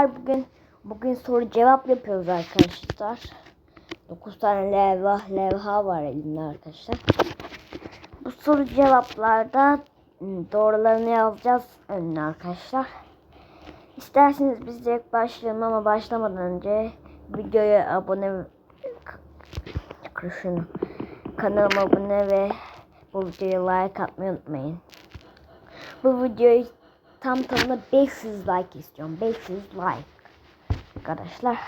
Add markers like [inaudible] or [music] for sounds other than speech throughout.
Bugün bugün soru cevap yapıyoruz arkadaşlar. 9 tane levha levha var elimde arkadaşlar. Bu soru cevaplarda ım, doğrularını yazacağız önüne arkadaşlar. İsterseniz biz direkt başlayalım ama başlamadan önce videoya abone şunu. Kanalıma abone ve bu videoya like atmayı unutmayın. Bu videoyu tam tamına 500 like istiyorum. 500 like. Arkadaşlar.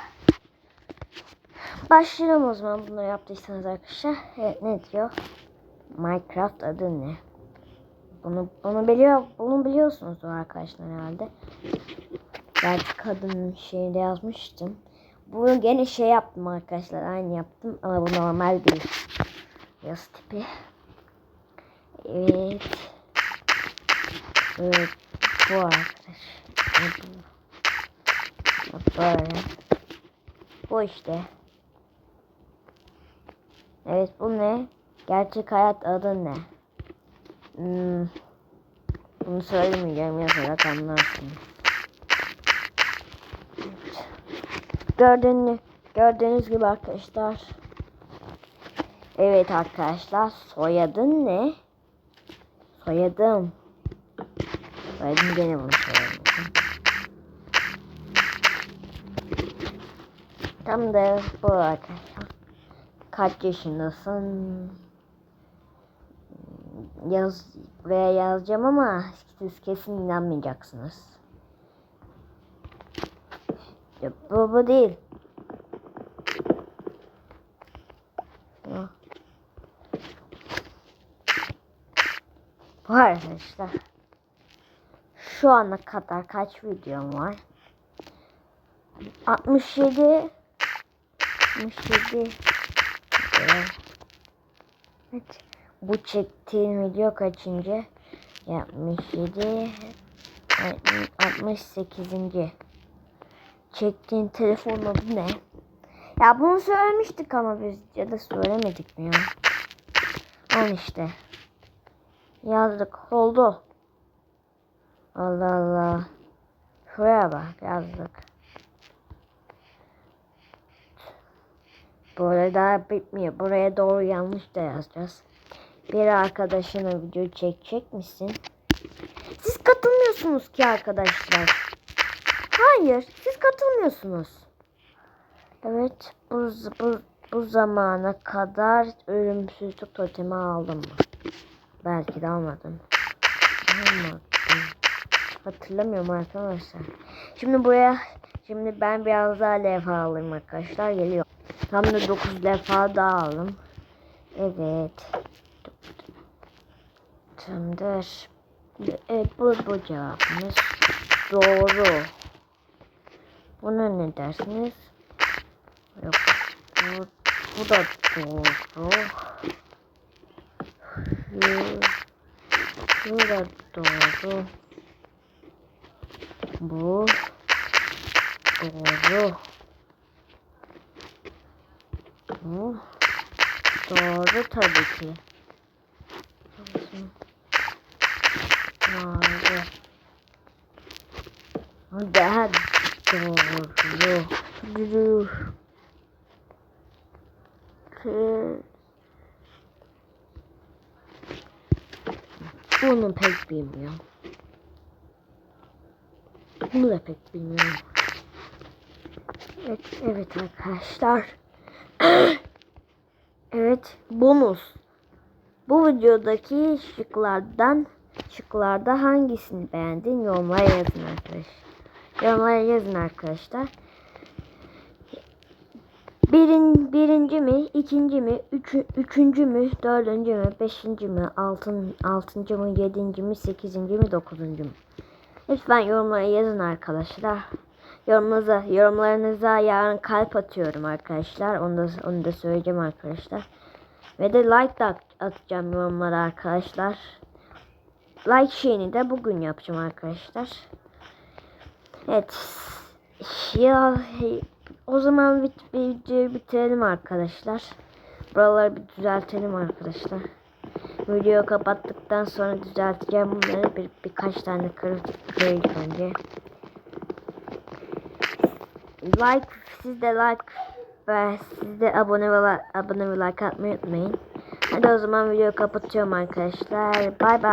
Başlayalım o zaman bunları yaptıysanız arkadaşlar. Evet ne diyor? Minecraft adı ne? Bunu bunu biliyor bunu biliyorsunuzdur arkadaşlar herhalde. Belki kadın şeyde yazmıştım. Bunu gene şey yaptım arkadaşlar. Aynı yaptım ama bu normal değil. Yaz tipi. Evet. Evet. Bu arkadaş. Evet, Böyle. Bu işte. Evet bu ne? Gerçek hayat adı ne? Hmm. Bunu söylemeyeceğim yazarak anlarsın. Gördüğünüz, gördüğünüz gibi arkadaşlar. Evet arkadaşlar soyadın ne? Soyadım. Soyadım gene bunu söylemedim. Tam da bu arkadaşlar. Kaç yaşındasın? Yaz, buraya yazacağım ama siz kesin inanmayacaksınız. Ya, bu, bu değil. Bu arkadaşlar. Şu ana kadar kaç videom var? 67 67 Evet. Bu çektiğim video kaçıncı? 67 68. Çektiğin telefon adı ne? Ya bunu söylemiştik ama biz ya da söylemedik mi ya? Al işte. Yazdık. Oldu. Allah Allah. Şuraya bak yazdık. Böyle daha bitmiyor. Buraya doğru yanlış da yazacağız. Bir arkadaşına video çekecek misin? Siz katılmıyorsunuz ki arkadaşlar. Hayır, siz katılmıyorsunuz. Evet, bu, bu, bu zamana kadar ölümsüzlük totemi aldım mı? Belki de almadım. Almadım. Hatırlamıyorum arkadaşlar. Şimdi buraya, şimdi ben biraz daha levha alayım arkadaşlar. Geliyor. Tam da 9 defa daha aldım. Evet. Tamamdır. Evet bu, bu cevabımız doğru. Buna ne dersiniz? Yok. Bu, bu da doğru. Şu, şu da doğru. Bu doğru. Bu doğru tabii ki. Doğru. Bu daha doğru. Doğru. Kı- Bunu pek bilmiyorum. Bunu da pek bilmiyorum. Evet, evet arkadaşlar. [clears throat] evet, bonus. Bu videodaki şıklardan şıklarda hangisini beğendin yorumlara yazın arkadaşlar. Yorumlara yazın arkadaşlar. Birin, birinci mi, ikinci mi, üçü, üçüncü mü, dördüncü mü, beşinci mi, altın, altıncı mı, yedinci mi, sekizinci mi, dokuzuncu mu? Lütfen yorumlara yazın arkadaşlar. Yorumunuza, yorumlarınıza yarın kalp atıyorum arkadaşlar. Onu da, onu da söyleyeceğim arkadaşlar. Ve de like da atacağım yorumlara arkadaşlar. Like şeyini de bugün yapacağım arkadaşlar. Evet. Ya o zaman videoyu bitirelim arkadaşlar. Buraları bir düzeltelim arkadaşlar. Videoyu kapattıktan sonra düzelteceğim bunları bir birkaç tane kırık kırık önce. like siz de like ve siz de abone ve abone ve like atmayı unutmayın. Hadi o zaman videoyu kapatıyorum arkadaşlar. Bay bay.